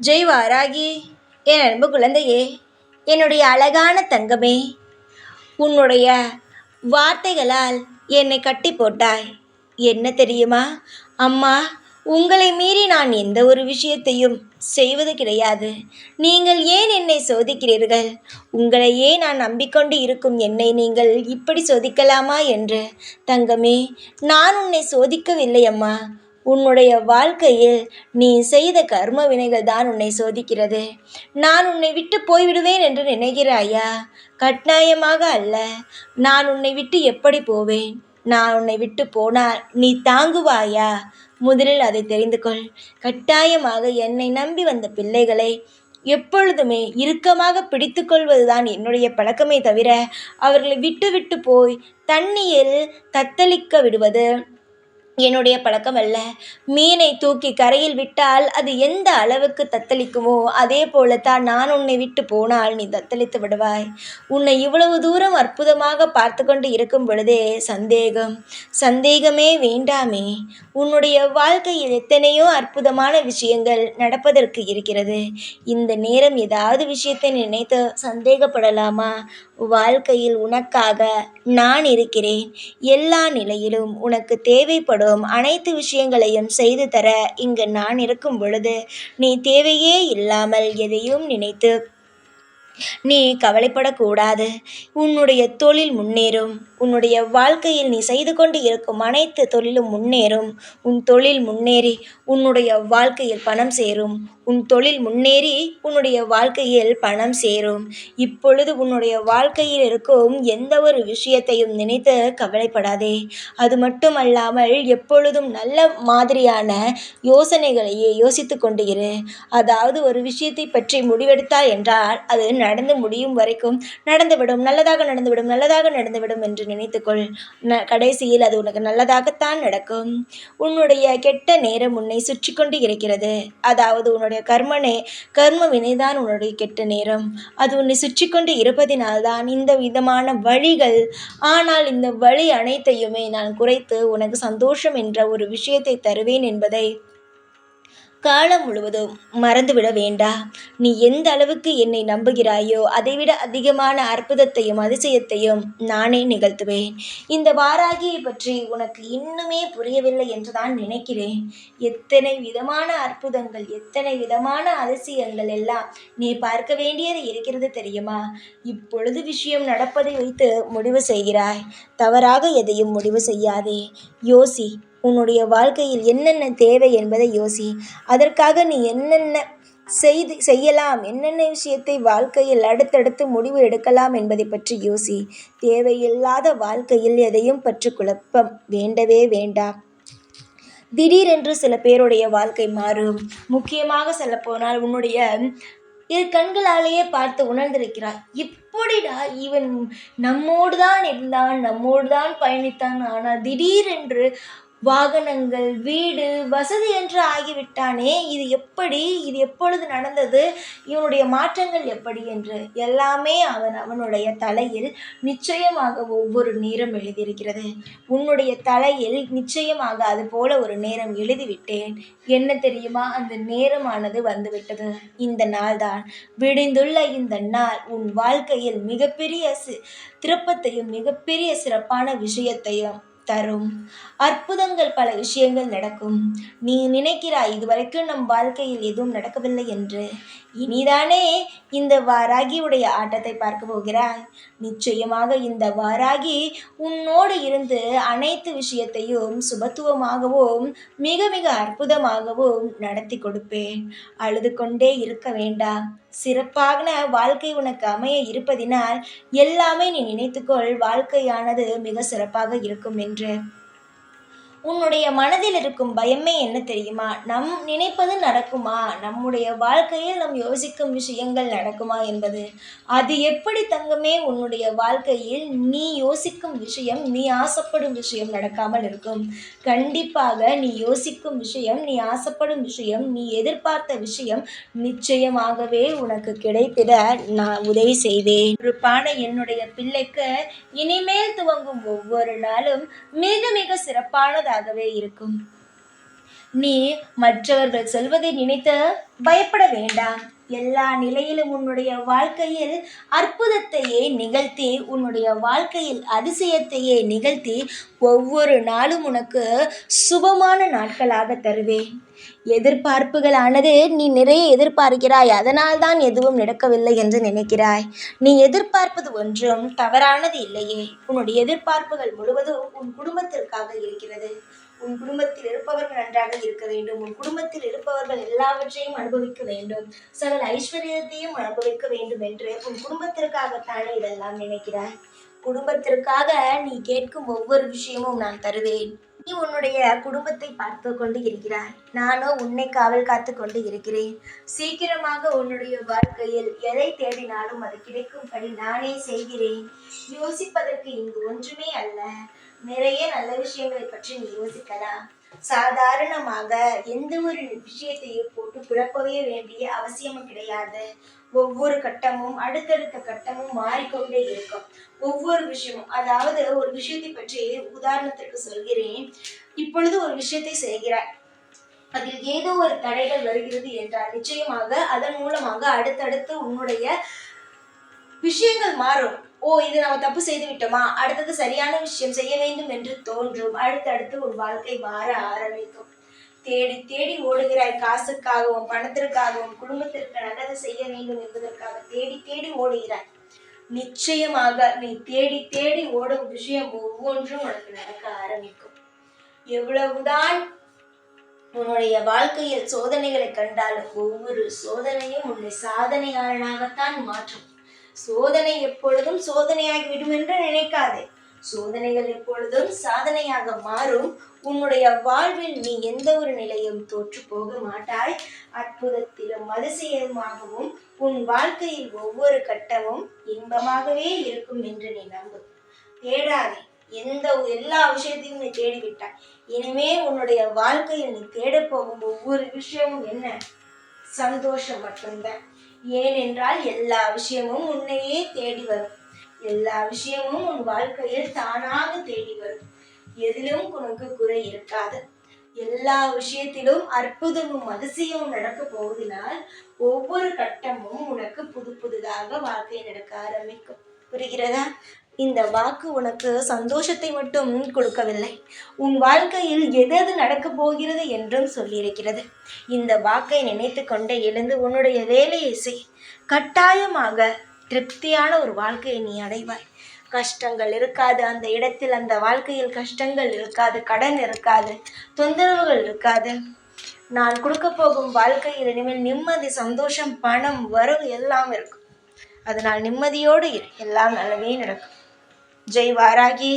ஜெய் வாராகி என் அன்பு குழந்தையே என்னுடைய அழகான தங்கமே உன்னுடைய வார்த்தைகளால் என்னை கட்டி போட்டாய். என்ன தெரியுமா? அம்மா உங்களை மீறி நான் எந்த ஒரு விஷயத்தையும் செய்வது கிடையாது. நீங்கள் ஏன் என்னை சோதிக்கிறீர்கள்? உங்களையே நான் நம்பிக்கொண்டு இருக்கும் என்னை நீங்கள் இப்படி சோதிக்கலாமா என்று? தங்கமே நான் உன்னை சோதிக்கவில்லை அம்மா. உன்னுடைய வாழ்க்கையில் நீ செய்த கர்ம வினைகள் தான் உன்னை சோதிக்கிறது. நான் உன்னை விட்டு போய்விடுவேன் என்று நினைக்கிறாயா? கட்டாயமாக அல்ல. நான் உன்னை விட்டு எப்படி போவேன்? நான் உன்னை விட்டு போனால் நீ தாங்குவாயா? முதலில் அதை தெரிந்து கொள். கட்டாயமாக என்னை நம்பி வந்த பிள்ளைகளை எப்பொழுதுமே இறுக்கமாக பிடித்து கொள்வதுதான் என்னுடைய பழக்கமே தவிர அவர்களை விட்டு விட்டு போய் தண்ணியில் தத்தளிக்க விடுவது என்னுடைய பழக்கம் அல்ல. மீனை தூக்கி கரையில் விட்டால் அது எந்த அளவுக்கு தத்தளிக்குமோ அதே போலத்தான் நான் உன்னை விட்டு போனால் நீ தத்தளித்து விடுவாய். உன்னை இவ்வளவு தூரம் அற்புதமாக பார்த்து கொண்டு இருக்கும் பொழுதே சந்தேகம் சந்தேகமே வேண்டாமே. உன்னுடைய வாழ்க்கையில் எத்தனையோ அற்புதமான விஷயங்கள் நடப்பதற்கு இருக்கிறது. இந்த நேரம் ஏதாவது விஷயத்தை நினைத்து சந்தேகப்படலாமா? வாழ்க்கையில் உனக்காக நான் இருக்கிறேன். எல்லா நிலையிலும் உனக்கு தேவைப்படும் அனைத்து விஷயங்களையும் செய்து தர இங்கு நான் இருக்கும் பொழுது நீ தேவையே இல்லாமல் எதையும் நினைத்து நீ கவலைப்படக்கூடாது. உன்னுடைய தொழில் முன்னேறும். உன்னுடைய வாழ்க்கையில் நீ செய்து கொண்டு இருக்கும் அனைத்து தொழிலும் முன்னேறும். உன் தொழில் முன்னேறி உன்னுடைய வாழ்க்கையில் பணம் சேரும். உன் தொழில் முன்னேறி உன்னுடைய வாழ்க்கையில் பணம் சேரும். இப்பொழுது உன்னுடைய வாழ்க்கையில் இருக்கும் எந்த ஒரு விஷயத்தையும் நினைத்து கவலைப்படாதே. அது மட்டுமல்லாமல் எப்பொழுதும் நல்ல மாதிரியான யோசனைகளையே யோசித்து கொண்டு இரு. அதாவது ஒரு விஷயத்தை பற்றி முடிவெடுத்தாய் என்றால் அது நடந்து முடியும் வரைக்கும் நடந்துவிடும். நல்லதாக நடந்துவிடும் நல்லதாக நடந்துவிடும் என்று நினைத்துக்கொள். ந கடைசியில் அது உனக்கு நல்லதாகத்தான் நடக்கும். உன்னுடைய கெட்ட நேரம் உன்னை சுற்றி கொண்டு இருக்கிறது. அதாவது உன்னுடைய கர்மனே கர்ம வினைதான் உன்னுடைய கெட்ட நேரம். அது உன்னை சுற்றி கொண்டு இருப்பதினால்தான் இந்த விதமான வழிகள். ஆனால் இந்த வழி அனைத்தையுமே நான் குறைத்து உனக்கு சந்தோஷம் என்ற ஒரு விஷயத்தை தருவேன் என்பதை காலம் முழுவதும் மறந்துவிட வேண்டா. நீ எந்த அளவுக்கு என்னை நம்புகிறாயோ அதைவிட அதிகமான அற்புதத்தையும் அதிசயத்தையும் நானே நிகழ்த்துவேன். இந்த வாராகியை பற்றி உனக்கு இன்னுமே புரியவில்லை என்றுதான் நினைக்கிறேன். எத்தனை விதமான அற்புதங்கள் எத்தனை விதமான அதிசயங்கள் எல்லாம் நீ பார்க்க வேண்டியது இருக்கிறது தெரியுமா? இப்பொழுது விஷயம் நடப்பதை வைத்து முடிவு செய்கிறாய். தவறாக எதையும் முடிவு செய்யாதே. யோசி உன்னுடைய வாழ்க்கையில் என்னென்ன தேவை என்பதை யோசி. அதற்காக நீ என்னென்ன செய்து செய்யலாம் என்னென்ன விஷயத்தை வாழ்க்கையில் அடுத்தடுத்து முடிவு எடுக்கலாம் என்பதை பற்றி யோசி. தேவையில்லாத வாழ்க்கையில் எதையும் பற்றி குழப்பம். வேண்டவே வேண்டாம் திடீரென்று சில பேருடைய வாழ்க்கை மாறும். முக்கியமாக சொல்லப்போனால் உன்னுடைய இரு கண்களாலேயே பார்த்து உணர்ந்திருக்கிறாய். இப்படிடா இவன் நம்மோடு தான் இருந்தான் நம்மோடு தான் பயணித்தான். ஆனால் திடீரென்று வாகனங்கள் வீடு வசதி என்று ஆகிவிட்டானே இது எப்படி இது எப்பொழுது நடந்தது இவனுடைய மாற்றங்கள் எப்படி என்று எல்லாமே அவன் அவனுடைய தலையில் நிச்சயமாக ஒவ்வொரு நேரம் எழுதியிருக்கிறது. உன்னுடைய தலையில் நிச்சயமாக அது போல ஒரு நேரம் எழுதிவிட்டேன். என்ன தெரியுமா? அந்த நேரமானது வந்துவிட்டது. இந்த நாள் தான் விடிந்துள்ள இந்த நாள். உன் வாழ்க்கையில் மிகப்பெரிய திருப்பத்தையும் மிகப்பெரிய சிறப்பான விஷயத்தையும் தரும். அற்புதங்கள் பல விஷயங்கள் நடக்கும். நீ நினைக்கிறாய் இதுவரைக்கும் நம் வாழ்க்கையில் எதுவும் நடக்கவில்லை என்று. இனிதானே இந்த வாராகியுடைய ஆட்டத்தை பார்க்க போகிறாய். நிச்சயமாக இந்த வாராகி உன்னோடு இருந்து அனைத்து விஷயத்தையும் சுபத்துவமாகவும் மிக மிக அற்புதமாகவும் நடத்தி கொடுப்பேன். அழுது கொண்டே இருக்க வேண்டாம் சிறப்பான வாழ்க்கை உனக்கு அமைய இருப்பதினால் எல்லாமே நீ நினைத்துக்கொள். வாழ்க்கையானது மிக சிறப்பாக இருக்கும் என்று. உன்னுடைய மனதில் இருக்கும் பயமே என்ன தெரியுமா? நம் நினைப்பது நடக்குமா? நம்முடைய வாழ்க்கையில் நம் யோசிக்கும் விஷயங்கள் நடக்குமா என்பது. அது எப்படி தங்கமே உன்னுடைய வாழ்க்கையில் நீ யோசிக்கும் விஷயம் நீ ஆசைப்படும் விஷயம் நடக்காமல் இருக்கும். கண்டிப்பாக நீ யோசிக்கும் விஷயம் நீ ஆசைப்படும் விஷயம் நீ எதிர்பார்த்த விஷயம் நிச்சயமாகவே உனக்கு கிடைத்திட நான் உதவி செய்வேன். ஒரு பானை என்னுடைய பிள்ளைக்கு இனிமேல் துவங்கும் ஒவ்வொரு நாளும் மிக மிக சிறப்பானதாக சிறப்பானதாகவே இருக்கும். நீ மற்றவர்கள் சொல்வதை நினைத்து பயப்பட வேண்டாம். எல்லா நிலையிலும் உன்னுடைய வாழ்க்கையில் அற்புதத்தையே நிகழ்த்தி உன்னுடைய வாழ்க்கையில் அதிசயத்தையே நிகழ்த்தி ஒவ்வொரு நாளும் உனக்கு சுபமான நாட்களாக தருவேன். எதிர்பார்ப்புகளானது நீ நிறைய எதிர்பார்க்கிறாய் அதனால் தான் எதுவும் நடக்கவில்லை என்று நினைக்கிறாய். நீ எதிர்பார்ப்பது ஒன்றும் தவறானது இல்லையே. உன்னுடைய எதிர்பார்ப்புகள் முழுவதும் உன் குடும்பத்திற்காக இருக்கிறது. உன் குடும்பத்தில் இருப்பவர்கள் நன்றாக இருக்க வேண்டும். உன் குடும்பத்தில் இருப்பவர்கள் எல்லாவற்றையும் அனுபவிக்க வேண்டும். சகல ஐஸ்வர்யத்தையும் அனுபவிக்க வேண்டும் என்று உன் குடும்பத்திற்காகத்தானே இதெல்லாம் நினைக்கிறாய்? குடும்பத்திற்காக நீ கேட்கும் ஒவ்வொரு விஷயமும் நான் தருவேன். நீ உன்னுடைய குடும்பத்தை பார்த்து கொண்டு இருக்கிறாய். நானோ உன்னை காவல் காத்து கொண்டு இருக்கிறேன். சீக்கிரமாக உன்னுடைய வாழ்க்கையில் எதை தேடினாலும் அது கிடைக்கும்படி நானே செய்கிறேன். யோசிப்பதற்கு இங்கு ஒன்றுமே அல்ல. நிறைய நல்ல விஷயங்களை பற்றி நீ யோசிக்கலாம் சாதாரணமாக எந்த ஒரு விஷயத்தையும் போட்டு குழப்பவே வேண்டிய அவசியமும் கிடையாது. ஒவ்வொரு கட்டமும் அடுத்தடுத்த கட்டமும் மாறிக்கொண்டே இருக்கும். ஒவ்வொரு விஷயமும் அதாவது ஒரு விஷயத்தை பற்றி உதாரணத்திற்கு சொல்கிறேன். இப்பொழுது ஒரு விஷயத்தை செய்கிறாய். அதில் ஏதோ ஒரு தடைகள் வருகிறது என்றால் நிச்சயமாக அதன் மூலமாக அடுத்தடுத்து உன்னுடைய விஷயங்கள் மாறும். ஓ இது நம்ம தப்பு செய்து விட்டோமா அடுத்தது சரியான விஷயம் செய்ய வேண்டும் என்று தோன்றும். அடுத்தடுத்து உன் வாழ்க்கை மாற ஆரம்பிக்கும். தேடி தேடி ஓடுகிறாய். காசுக்காகவும் பணத்திற்காகவும் குடும்பத்திற்கு நல்லது செய்ய வேண்டும் என்பதற்காக தேடி தேடி ஓடுகிறாய். நிச்சயமாக நீ தேடி தேடி ஓடும் விஷயம் ஒவ்வொன்றும் உனக்கு நடக்க ஆரம்பிக்கும். எவ்வளவுதான் உன்னுடைய வாழ்க்கையில் சோதனைகளை கண்டாலும் ஒவ்வொரு சோதனையும் உன்னை சாதனையாளனாகத்தான் மாற்றும். சோதனை எப்பொழுதும் சோதனையாகி விடும் என்று நினைக்காதே. சோதனைகள் எப்பொழுதும் சாதனையாக மாறும். உன்னுடைய வாழ்வில் நீ எந்த ஒரு நிலையும் தோற்று போக மாட்டாய். அற்புதத்திலும் அதிசயமாகவும் உன் வாழ்க்கையில் ஒவ்வொரு கட்டமும் இன்பமாகவே இருக்கும் என்று நீ நம்பு. தேடாதே எந்த எல்லா விஷயத்தையும் நீ தேடிவிட்டாய். இனிமே உன்னுடைய வாழ்க்கையில் நீ தேட போகும் ஒவ்வொரு விஷயமும் என்ன? சந்தோஷம் மட்டும்தான். ஏனென்றால் எல்லா விஷயமும் உன்னையே தேடி வரும். எல்லா விஷயமும் உன் வாழ்க்கையில் தானாக தேடி வரும். எதிலும் உனக்கு குறை இருக்காது. எல்லா விஷயத்திலும் அற்புதமும் அதிசயமும் நடக்க போவதினால் ஒவ்வொரு கட்டமும் உனக்கு புது புதுதாக வாழ்க்கை நடக்க ஆரம்பிக்கும். புரிகிறதா? இந்த வாக்கு உனக்கு சந்தோஷத்தை மட்டும் கொடுக்கவில்லை. உன் வாழ்க்கையில் எது எது நடக்கப் போகிறது என்றும் சொல்லியிருக்கிறது. இந்த வாக்கை நினைத்து கொண்டே எழுந்து உன்னுடைய வேலையை செய். கட்டாயமாக திருப்தியான ஒரு வாழ்க்கையை நீ அடைவாய். கஷ்டங்கள் இருக்காது. அந்த இடத்தில் அந்த வாழ்க்கையில் கஷ்டங்கள் இருக்காது. கடன் இருக்காது. தொந்தரவுகள் இருக்காது. நான் கொடுக்க போகும் வாழ்க்கையில் இனிமேல் நிம்மதி சந்தோஷம் பணம் வரவு எல்லாம் இருக்கும். அதனால் நிம்மதியோடு இரு. எல்லாம் நல்லவே நடக்கும். ஜெய் வாராகி